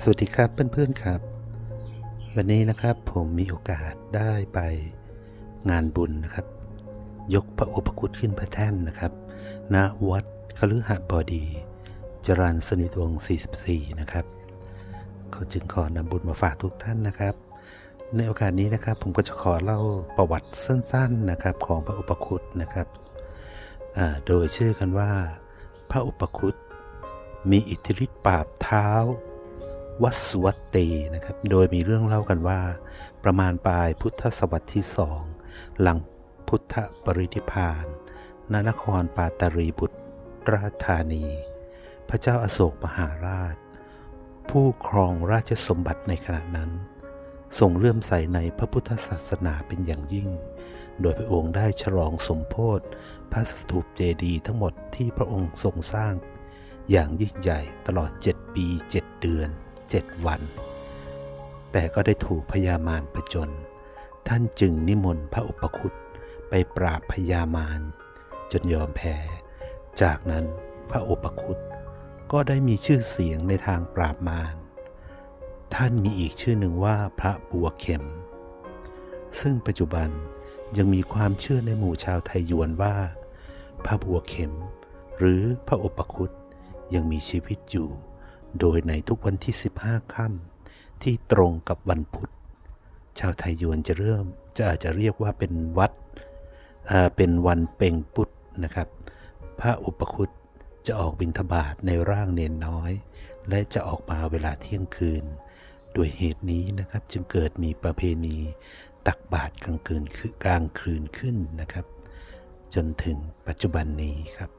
สวัสดีครับเพื่อนๆครับ วันนี้นะครับผมมีโอกาสได้ไปงานบุญนะครับ ยกพระอุปคุตขึ้นพระแท่นนะครับณวัดคฤหบดี จรันสนิทวงศ์44 นะครับเขาจึงขอนำบุญมาฝากทุกท่านนะครับ ในโอกาสนี้นะครับ ผมก็จะขอเล่าประวัติสั้นๆนะครับของพระอุปคุตนะครับโดยชื่อกันว่า พระอุปคุตมีอิทธิฤทธิ์ปราบเท้า วัสสุวัตเตนะครับ โดยมีเรื่องเล่ากันว่า ประมาณปลายพุทธศตวรรษที่สอง หลังพุทธปรินิพพานณนครปาตารีบุตรราชธานี พระเจ้าอาโศกมหาราช ผู้ครองราชสมบัติในขณะนั้นทรงเลื่อมใสในพระพุทธศาสนาเป็นอย่างยิ่ง โดยพระองค์ได้ฉลองสมโพธิพระสถูปเจดีย์ทั้งหมดที่พระองค์ทรงสร้าง อย่างยิ่งใหญ่ตลอด 7 ปี 7 เดือน 7วัน แต่ก็ได้ถูกพญามารผจญท่านจึงนิมนต์พระอุปคุตไปปราบพญามารจนยอมแพ้ จากนั้นพระอุปคุตก็ได้มีชื่อเสียงในทางปราบมาร ท่านมีอีกชื่อหนึ่งว่าพระบัวเข็ม ซึ่งปัจจุบันยังมีความเชื่อในหมู่ชาวไทยยวนว่า พระบัวเข็ม หรือพระอุปคุตยังมีชีวิตอยู่ โดยในทุกวันที่ 15 ค่ำที่ตรงกับวันพุธ ชาวไทยยวนจะเริ่มจะอาจจะเรียกว่าเป็นวัดเป็นวันเป่งปุตนะครับ พระอุปคุตจะออกบิณฑบาตในร่างเนนน้อย และจะออกมาเวลาเที่ยงคืนด้วยเหตุนี้นะครับจึงเกิดมีประเพณีตักบาตรกลางคืนกลางคืนขึ้นนะครับ จนถึงปัจจุบันนี้ครับ